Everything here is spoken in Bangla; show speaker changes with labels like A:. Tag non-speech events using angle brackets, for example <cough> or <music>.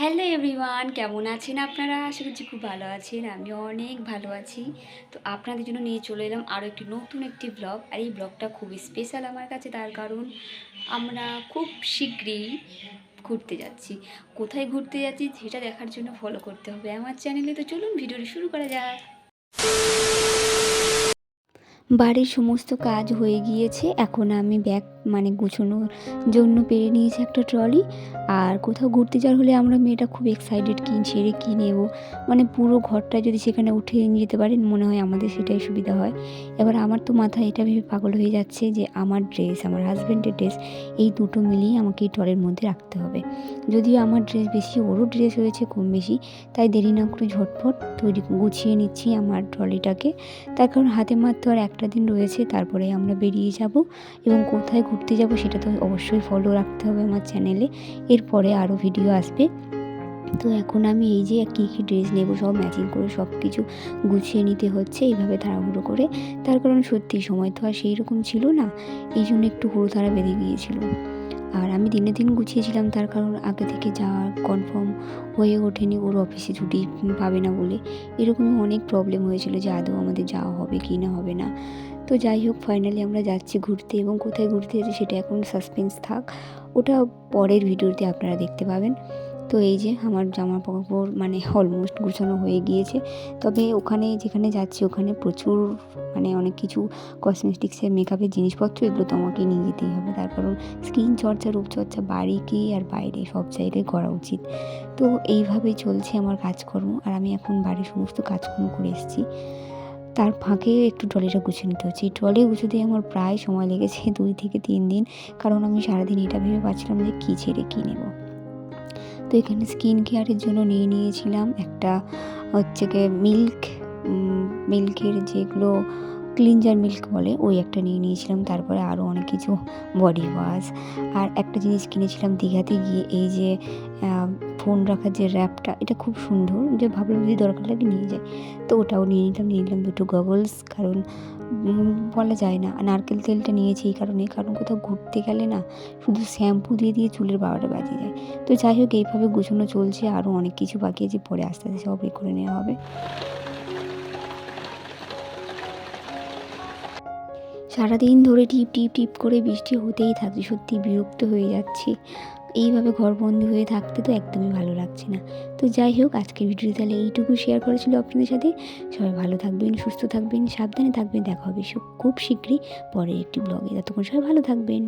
A: হ্যালো এভরিওয়ান, কেমন আছেন আপনারা? আশা করছি খুব ভালো আছেন আমি অনেক ভালো আছি। তো আপনাদের জন্য নিয়ে চলে এলাম আরও একটি নতুন একটি ব্লগ আর এই ব্লগটা খুব স্পেশাল আমার কাছে, তার কারণ আমরা খুব শীঘ্রই ঘুরতে যাচ্ছি। কোথায় ঘুরতে যাচ্ছি সেটা দেখার জন্য ফলো করতে হবে আমার চ্যানেলে তো চলুন ভিডিওটি শুরু করা যাক। বাড়ির সমস্ত কাজ হয়ে গিয়েছে। এখন আমি ব্যাগ মানে গুছোনোর জন্য পেরে নিয়েছি একটা ট্রলি। আর কোথাও ঘুরতে যাওয়ার হলে আমরা মেয়েটা খুব এক্সাইটেড কিন, ছেড়ে কী নেব। মানে পুরো ঘরটা যদি সেখানে উঠে নিয়ে যেতে পারেন, মনে হয় আমাদের সেটাই সুবিধা হয়। এবার আমার তো মাথায় এটা ভেবে পাগল হয়ে যাচ্ছে যে আমার ড্রেস আমার হাজব্যান্ডের ড্রেস এই দুটো মিলিয়ে আমাকে এই ট্রলের মধ্যে রাখতে হবে। যদিও আমার ড্রেস বেশি, ওরও ড্রেস হয়েছে কম বেশি, তাই দেরি না করে ঝটফট তৈরি গুছিয়ে নিচ্ছি আমার ট্রলিটাকে। তার কারণ হাতে মাত্র আর একটা দিন রয়েছে, তারপরে আমরা বেরিয়ে যাব এবং কোথায় ঘুরতে যাব সেটা তো অবশ্যই ফলো রাখতে হবে আমার চ্যানেলে এরপরে আরও ভিডিও আসবে। তো এখন আমি এই যে কী কী ড্রেস নেব, সব ম্যাচিং করে সব কিছু গুছিয়ে নিতে হচ্ছে, এইভাবে তাড়াহুড়ো করে। তার কারণ সত্যি সময় তো আর সেই রকম ছিল না এই জন্য একটু হুড়োতাড়া বেঁধে গিয়েছিল। আর আমি দিনে দিন গুছিয়েছিলাম তার কারণ আগে থেকে যাওয়ার কনফার্ম হয়ে ওঠেনি, ওর অফিসে ছুটি পাবে না বলে। এরকমই অনেক প্রবলেম হয়েছিল যে আদৌ আমাদের যাওয়া হবে কি না হবে না। তো যাই হোক ফাইনালি আমরা যাচ্ছি ঘুরতে এবং কোথায় ঘুরতে সেটা এখন সাসপেন্স থাক। ওটা পরের ভিডিওতে আপনারা দেখতে পাবেন। তো এই যে আমার জামা কাপড় মানে অলমোস্ট গুছানো হয়ে গিয়েছে। তবে ওখানে যেখানে যাচ্ছি, ওখানে প্রচুর মানে অনেক কিছু কসমেটিক্সের মেকআপের জিনিসপত্র এগুলো তো আমাকে নিয়ে যেতেই হবে। তার কারণ স্কিন চর্চা, রূপচর্চা বাড়ি আর বাইরে সব জায়গায় করা উচিত। তো এইভাবেই চলছে আমার কাজকর্ম আর আমি এখন বাড়ির সমস্ত কাজকর্ম করে এসেছি। তার ফাঁকে একটু ট্রলিটা গুছিয়ে নিতে হচ্ছে। এই ট্রলি গুছোতে আমার প্রায় সময় লেগেছে <laughs> দুই থেকে তিন দিন। কারণ আমি সারাদিন এটা ভেবে পাচ্ছিলাম যে কী ছেড়ে কী নেব। তো এখানে স্কিন কেয়ারের জন্য নিয়ে নিয়েছিলাম একটা হচ্ছে গিয়ে মিল্ক মিল্কের যেগুলো ক্লিনজার মিল্ক বলে ওই একটা নিয়ে নিয়েছিলাম, তারপরে আরও অনেক কিছু বডি ওয়াশ। আর একটা জিনিস কিনেছিলাম দীঘাতে গিয়ে, এই যে ফোন রাখার যে র্যাপটা, এটা খুব সুন্দর। যে ভাবলাম যদি দরকার লাগে নিয়ে যাই। তো ওটাও নিয়ে নিলাম নিয়ে নিলাম দুটো গগলস কারণ বলা যায় না। নারকেল তেলটা নিয়েছি এই কারণে, কারণ কোথাও ঘুরতে গেলে না, শুধু শ্যাম্পু দিয়ে দিয়ে চুলের বারোটা বাজে যায়। তো যাই হোক, এইভাবে গুছানো চলছে, আরও অনেক কিছু বাকি আছে, পরে আস্তে আস্তে সব করে নেওয়া হবে। সারাদিন ধরে টিপ টিপ টিপ করে বৃষ্টি হতেই থাকছে সত্যি বিরক্ত হয়ে যাচ্ছি। এইভাবে ঘরবন্দি হয়ে থাকতে তো একদমই ভালো লাগছে না। তো যাই হোক, আজকের ভিডিওটি তাহলে এইটুকু শেয়ার করেছিল আপনাদের সাথে। সবাই ভালো থাকবেন, সুস্থ থাকবেন, সাবধানে থাকবেন। দেখা হবে খুব শীঘ্রই পরের একটি ব্লগে ততক্ষণ সবাই ভালো থাকবেন।